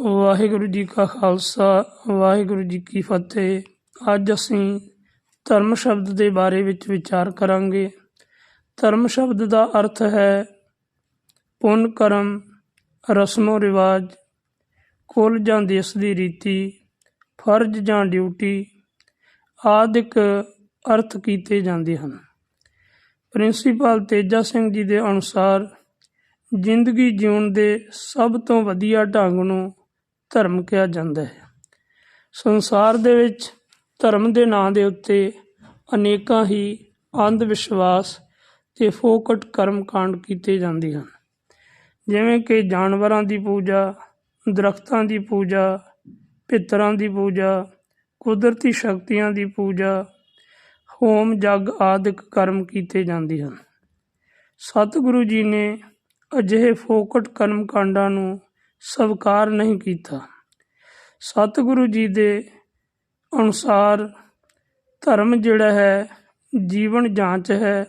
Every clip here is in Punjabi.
ਵਾਹਿਗੁਰੂ ਜੀ ਕਾ ਖਾਲਸਾ, ਵਾਹਿਗੁਰੂ ਜੀ ਕੀ ਫਤਿਹ। ਅੱਜ ਅਸੀਂ ਧਰਮ ਸ਼ਬਦ ਦੇ ਬਾਰੇ ਵਿੱਚ ਵਿਚਾਰ ਕਰਾਂਗੇ। ਧਰਮ ਸ਼ਬਦ ਦਾ ਅਰਥ ਹੈ ਪੁੰਨ ਕਰਮ, ਰਸਮੋ ਰਿਵਾਜ ਕੁਲ ਜਾਂ ਦੇਸ਼ ਦੀ ਰੀਤੀ, ਫਰਜ਼ ਜਾਂ ਡਿਊਟੀ ਆਦਿਕ ਅਰਥ ਕੀਤੇ ਜਾਂਦੇ ਹਨ। ਪ੍ਰਿੰਸੀਪਲ ਤੇਜਾ ਸਿੰਘ ਜੀ ਦੇ ਅਨੁਸਾਰ ਜ਼ਿੰਦਗੀ ਜਿਉਣ ਦੇ ਸਭ ਤੋਂ ਵਧੀਆ ਢੰਗ ਨੂੰ ਧਰਮ ਕਿਹਾ ਜਾਂਦਾ ਹੈ। ਸੰਸਾਰ ਦੇ ਵਿੱਚ ਧਰਮ ਦੇ ਨਾਂ ਦੇ ਉੱਤੇ ਅਨੇਕਾਂ ਹੀ ਅੰਧ ਵਿਸ਼ਵਾਸ ਤੇ ਫੋਕਟ ਕਰਮ ਕਾਂਡ ਕੀਤੇ ਜਾਂਦੇ ਹਨ। ਜਿਵੇਂ ਕਿ ਜਾਨਵਰਾਂ ਦੀ ਪੂਜਾ, ਦਰਖਤਾਂ ਦੀ ਪੂਜਾ, ਪਿੱਤਰਾਂ ਦੀ ਪੂਜਾ, ਕੁਦਰਤੀ ਸ਼ਕਤੀਆਂ ਦੀ ਪੂਜਾ, ਹੋਮ, ਜਗ ਆਦਿਕ ਕਰਮ ਕੀਤੇ ਜਾਂਦੇ ਹਨ। ਸਤਿਗੁਰੂ ਜੀ ਨੇ ਅਜਿਹੇ ਫੋਕਟ ਕਰਮ ਕਾਂਡਾਂ ਨੂੰ ਸਵੀਕਾਰ ਨਹੀਂ ਕੀਤਾ। ਸਤਿਗੁਰੂ ਜੀ ਦੇ ਅਨੁਸਾਰ ਧਰਮ ਜਿਹੜਾ ਹੈ, ਜੀਵਨ ਜਾਂਚ ਹੈ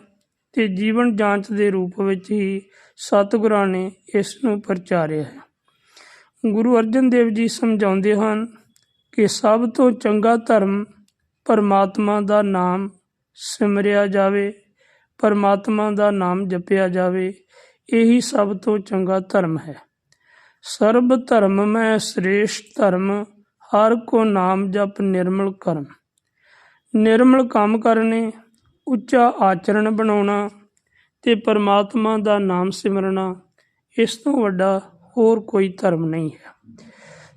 ਤੇ ਜੀਵਨ ਜਾਂਚ ਦੇ ਰੂਪ ਵਿੱਚ ਹੀ ਸਤਿਗੁਰਾਂ ਨੇ ਇਸ ਨੂੰ ਪ੍ਰਚਾਰਿਆ ਹੈ। ਗੁਰੂ ਅਰਜਨ ਦੇਵ ਜੀ ਸਮਝਾਉਂਦੇ ਹਨ ਕਿ ਸਭ ਤੋਂ ਚੰਗਾ ਧਰਮ ਪਰਮਾਤਮਾ ਦਾ ਨਾਮ ਸਿਮਰਿਆ ਜਾਵੇ, ਪਰਮਾਤਮਾ ਦਾ ਨਾਮ ਜਪਿਆ ਜਾਵੇ, ਇਹੀ ਸਭ ਤੋਂ ਚੰਗਾ ਧਰਮ ਹੈ। ਸਰਬ ਧਰਮ ਮੈਂ ਸ੍ਰੇਸ਼ਟ ਧਰਮ, ਹਰ ਕੋ ਨਾਮ ਜਪ ਨਿਰਮਲ ਕਰਮ। ਨਿਰਮਲ ਕੰਮ ਕਰਨੇ, ਉੱਚਾ ਆਚਰਣ ਬਣਾਉਣਾ ਤੇ ਪਰਮਾਤਮਾ ਦਾ ਨਾਮ ਸਿਮਰਨਾ, ਇਸ ਤੋਂ ਵੱਡਾ ਹੋਰ ਕੋਈ ਧਰਮ ਨਹੀਂ ਹੈ।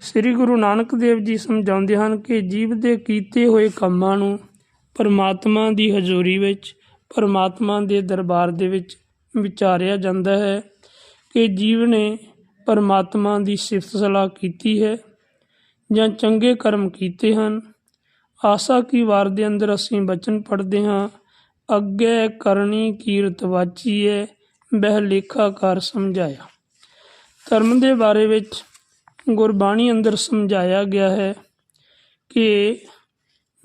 ਸ੍ਰੀ ਗੁਰੂ ਨਾਨਕ ਦੇਵ ਜੀ ਸਮਝਾਉਂਦੇ ਹਨ ਕਿ ਜੀਵ ਦੇ ਕੀਤੇ ਹੋਏ ਕੰਮਾਂ ਨੂੰ ਪਰਮਾਤਮਾ ਦੀ ਹਜ਼ੂਰੀ ਵਿੱਚ, ਪਰਮਾਤਮਾ ਦੇ ਦਰਬਾਰ ਦੇ ਵਿੱਚ ਵਿਚਾਰਿਆ ਜਾਂਦਾ ਹੈ ਕਿ ਜੀਵ ਨੇ ਪਰਮਾਤਮਾ ਦੀ ਸਿਫਤ ਸਲਾਹ ਕੀਤੀ ਹੈ ਜਾਂ ਚੰਗੇ ਕਰਮ ਕੀਤੇ ਹਨ। ਆਸਾ ਕੀ ਵਾਰ ਦੇ ਅੰਦਰ ਅਸੀਂ ਬਚਨ ਪੜ੍ਹਦੇ ਹਾਂ, ਅੱਗੇ ਕਰਨੀ ਕੀਰਤ ਹੈ, ਬਹਿ ਲੇਖਾ ਸਮਝਾਇਆ। ਧਰਮ ਦੇ ਬਾਰੇ ਵਿੱਚ ਗੁਰਬਾਣੀ ਅੰਦਰ ਸਮਝਾਇਆ ਗਿਆ ਹੈ ਕਿ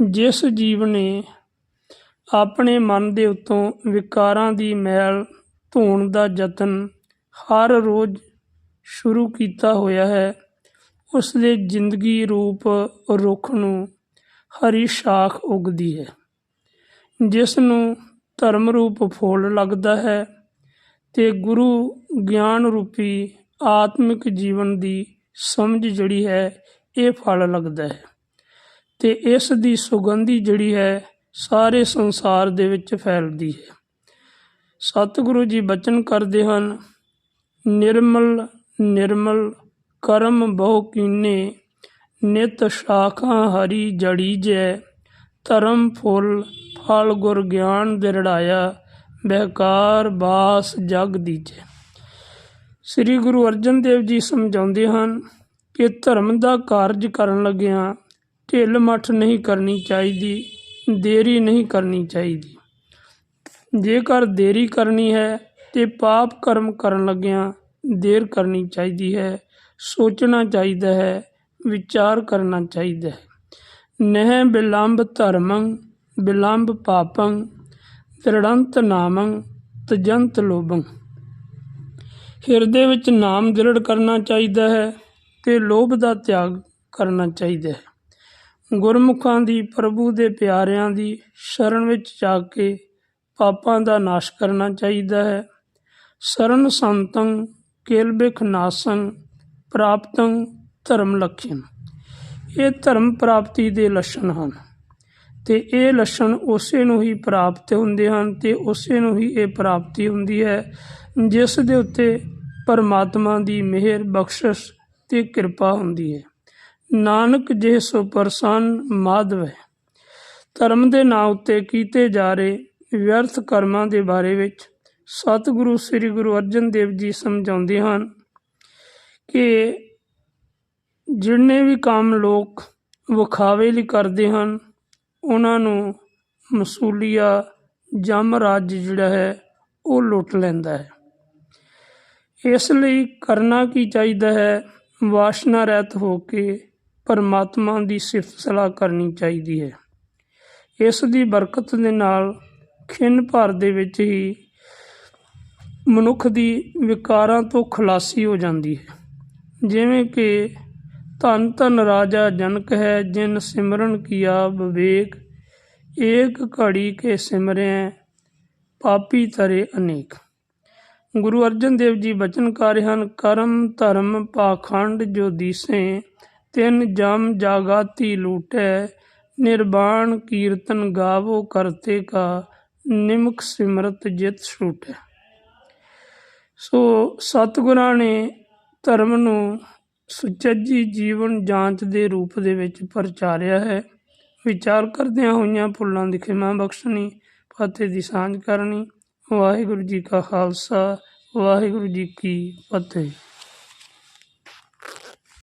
ਜਿਸ ਜੀਵ ਨੇ ਆਪਣੇ ਮਨ ਦੇ ਉੱਤੋਂ ਵਿਕਾਰਾਂ ਦੀ ਮੈਲ ਧੋਣ ਦਾ ਯਤਨ ਹਰ ਰੋਜ਼ ਸ਼ੁਰੂ ਕੀਤਾ ਹੋਇਆ ਹੈ। ਉਸ ਦੇ ਜ਼ਿੰਦਗੀ ਰੂਪ ਰੁੱਖ ਨੂੰ ਹਰੀ ਸ਼ਾਖ ਉੱਗਦੀ ਹੈ, ਜਿਸ ਨੂੰ ਧਰਮ ਰੂਪ ਫੁੱਲ ਲੱਗਦਾ ਹੈ ਤੇ ਗੁਰੂ ਗਿਆਨ ਰੂਪੀ ਆਤਮਿਕ ਜੀਵਨ ਦੀ ਸਮਝ ਜਿਹੜੀ ਹੈ, ਇਹ ਫਲ ਲੱਗਦਾ ਹੈ ਤੇ ਇਸ ਦੀ ਸੁਗੰਧੀ ਜਿਹੜੀ ਹੈ, ਸਾਰੇ ਸੰਸਾਰ ਦੇ ਵਿੱਚ ਫੈਲਦੀ ਹੈ। ਸਤਿਗੁਰੂ ਜੀ ਬਚਨ ਕਰਦੇ ਹਨ, ਨਿਰਮਲ ਨਿਰਮਲ ਕਰਮ ਬਹੁ ਕੀਨੇ, ਨਿਤ ਸ਼ਾਖਾ ਹਰੀ ਜੜੀ ਜੈ। ਧਰਮ ਫੁੱਲ, ਫਲ ਗੁਰ ਗਿਆਨ ਦਿਰੜਾਇਆ, ਬਹਿਕਾਰ ਬਾਸ ਜਗ ਦੀਜੈ। ਸ੍ਰੀ ਗੁਰੂ ਅਰਜਨ ਦੇਵ ਜੀ ਸਮਝਾਉਂਦੇ ਹਨ ਕਿ ਧਰਮ ਦਾ ਕਾਰਜ ਕਰਨ ਲੱਗਿਆਂ ਢਿੱਲ ਮੱਠ ਨਹੀਂ ਕਰਨੀ ਚਾਹੀਦੀ, ਦੇਰੀ ਨਹੀਂ ਕਰਨੀ ਚਾਹੀਦੀ। ਜੇਕਰ ਦੇਰੀ ਕਰਨੀ ਹੈ ਤੇ ਪਾਪ ਕਰਮ ਕਰਨ ਲੱਗਿਆਂ ਦੇਰ ਕਰਨੀ ਚਾਹੀਦੀ ਹੈ, ਸੋਚਣਾ ਚਾਹੀਦਾ ਹੈ, ਵਿਚਾਰ ਕਰਨਾ ਚਾਹੀਦਾ ਹੈ। ਨਹਿ ਬਿਲੰਬ ਧਰਮੰ, ਬਿਲੰਬ ਪਾਪੰ, ਦ੍ਰਿੜੰਤ ਨਾਮੰ, ਤਜੰਤ ਲੋਭੰ। ਹਿਰਦੇ ਵਿੱਚ ਨਾਮ ਦ੍ਰਿੜ ਕਰਨਾ ਚਾਹੀਦਾ ਹੈ ਤੇ ਲੋਭ ਦਾ ਤਿਆਗ ਕਰਨਾ ਚਾਹੀਦਾ ਹੈ। ਗੁਰਮੁਖਾਂ ਦੀ, ਪ੍ਰਭੂ ਦੇ ਪਿਆਰਿਆਂ ਦੀ ਸ਼ਰਨ ਵਿੱਚ ਜਾ ਕੇ ਪਾਪਾਂ ਦਾ ਨਾਸ਼ ਕਰਨਾ ਚਾਹੀਦਾ ਹੈ। ਸਰਨ ਸੰਤੰ ਕੇਲਬਿਖ ਨਾਸੰ ਪ੍ਰਾਪਤੰ ਧਰਮ ਲਖਿਅਨ ਇਹ ਧਰਮ ਪ੍ਰਾਪਤੀ ਦੇ ਲੱਛਣ ਹਨ। ਤੇ ਇਹ ਲੱਛਣ ਉਸੇ ਨੂੰ ਹੀ ਪ੍ਰਾਪਤ ਹੁੰਦੇ ਹਨ ਤੇ ਉਸੇ ਨੂੰ ਹੀ ਇਹ ਪ੍ਰਾਪਤੀ ਹੁੰਦੀ ਹੈ, ਜਿਸ ਦੇ ਉੱਤੇ ਪਰਮਾਤਮਾ ਦੀ ਮਿਹਰ, ਬਖਸ਼ਿਸ਼ ਤੇ ਕਿਰਪਾ ਹੁੰਦੀ ਹੈ। ਨਾਨਕ ਜੇ ਸੋ ਪ੍ਰਸੰਨ ਮਾਧਵ ਹੈ। ਧਰਮ ਦੇ ਨਾਂ ਉੱਤੇ ਕੀਤੇ ਜਾ ਰਹੇ ਵਿਅਰਥ ਕਰਮਾਂ ਦੇ ਬਾਰੇ ਵਿੱਚ ਸਤਿਗੁਰੂ ਸ੍ਰੀ ਗੁਰੂ ਅਰਜਨ ਦੇਵ ਜੀ ਸਮਝਾਉਂਦੇ ਹਨ ਕਿ ਜਿੰਨੇ ਵੀ ਕੰਮ ਲੋਕ ਵਿਖਾਵੇ ਲਈ ਕਰਦੇ ਹਨ, ਉਹਨਾਂ ਨੂੰ ਮਸੂਲੀਆ ਜਮ ਰਾਜ ਜਿਹੜਾ ਹੈ, ਉਹ ਲੁੱਟ ਲੈਂਦਾ ਹੈ। ਇਸ ਲਈ ਕਰਨਾ ਕੀ ਚਾਹੀਦਾ ਹੈ? ਵਾਸ਼ਨਾ ਰਹਿਤ ਹੋ ਕੇ ਪਰਮਾਤਮਾ ਦੀ ਸਿਫਤ ਸਲਾਹ ਕਰਨੀ ਚਾਹੀਦੀ ਹੈ। ਇਸ ਦੀ ਬਰਕਤ ਦੇ ਨਾਲ ਖਿੰਨ ਭਰ ਦੇ ਵਿੱਚ ਹੀ ਮਨੁੱਖ ਦੀ ਵਿਕਾਰਾਂ ਤੋਂ ਖਲਾਸੀ ਹੋ ਜਾਂਦੀ ਹੈ। ਜਿਵੇਂ ਕਿ ਧੰਨ ਧੰਨ ਰਾਜਾ ਜਨਕ ਹੈ, ਜਿਨ ਸਿਮਰਨ ਕੀਆ ਵਿਵੇਕ, ਏਕ ਘੜੀ ਕੇ ਸਿਮਰੈ ਪਾਪੀ ਤਰੇ ਅਨੇਕ। ਗੁਰੂ ਅਰਜਨ ਦੇਵ ਜੀ ਬਚਨਕਾਰ ਹਨ, ਕਰਮ ਧਰਮ ਪਾਖੰਡ ਜੋ ਦੀਸੇ, ਤਿੰਨ ਜਮ ਜਾਗਾਤੀ ਲੂਟੈ ਨਿਰਵਾਣ ਕੀਰਤਨ ਗਾਵੋ ਕਰਤੇ ਕਾ ਨਿਮਕ ਸਿਮਰਤ ਜਿਤ ਛੂਟੈ। ਸੋ ਸਤਿਗੁਰਾਂ ਨੇ ਧਰਮ ਨੂੰ ਸੁਚੱਜੀ ਜੀਵਨ ਜਾਂਚ ਦੇ ਰੂਪ ਦੇ ਵਿੱਚ ਪ੍ਰਚਾਰਿਆ ਹੈ। ਵਿਚਾਰ ਕਰਦਿਆਂ ਹੋਈਆਂ ਭੁੱਲਾਂ ਦੀ ਖਿਮਾ ਬਖਸ਼ਣੀ ਫਤਿਹ ਦੀ ਸਾਂਝ ਕਰਨੀ। ਵਾਹਿਗੁਰੂ ਜੀ ਕਾ ਖਾਲਸਾ, ਵਾਹਿਗੁਰੂ ਜੀ ਕੀ ਫਤਿਹ।